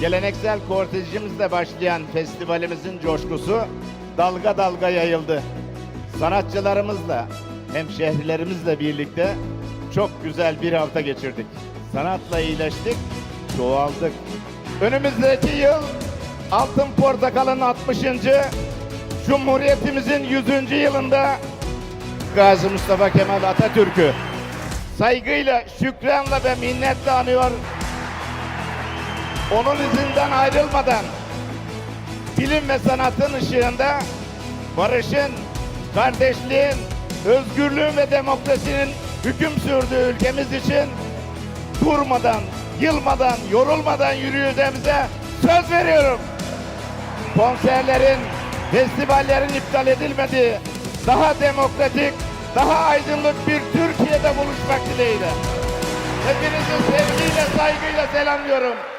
Geleneksel kortejimizle başlayan festivalimizin coşkusu dalga dalga yayıldı. Sanatçılarımızla, hemşehrilerimizle birlikte çok güzel bir hafta geçirdik. Sanatla iyileştik, çoğaldık. Önümüzdeki yıl Altın Portakal'ın 60. Cumhuriyetimizin 100. yılında Gazi Mustafa Kemal Atatürk'ü saygıyla, şükranla ve minnetle anıyor. Onun izinden ayrılmadan bilim ve sanatın ışığında barışın, kardeşliğin, özgürlüğün ve demokrasinin hüküm sürdüğü ülkemiz için durmadan, yılmadan, yorulmadan yürüyeceğimize söz veriyorum. Konserlerin, festivallerin iptal edilmediği, daha demokratik, daha aydınlık bir Türkiye'de buluşmak dileğiyle. Hepinizi sevgiyle, saygıyla selamlıyorum.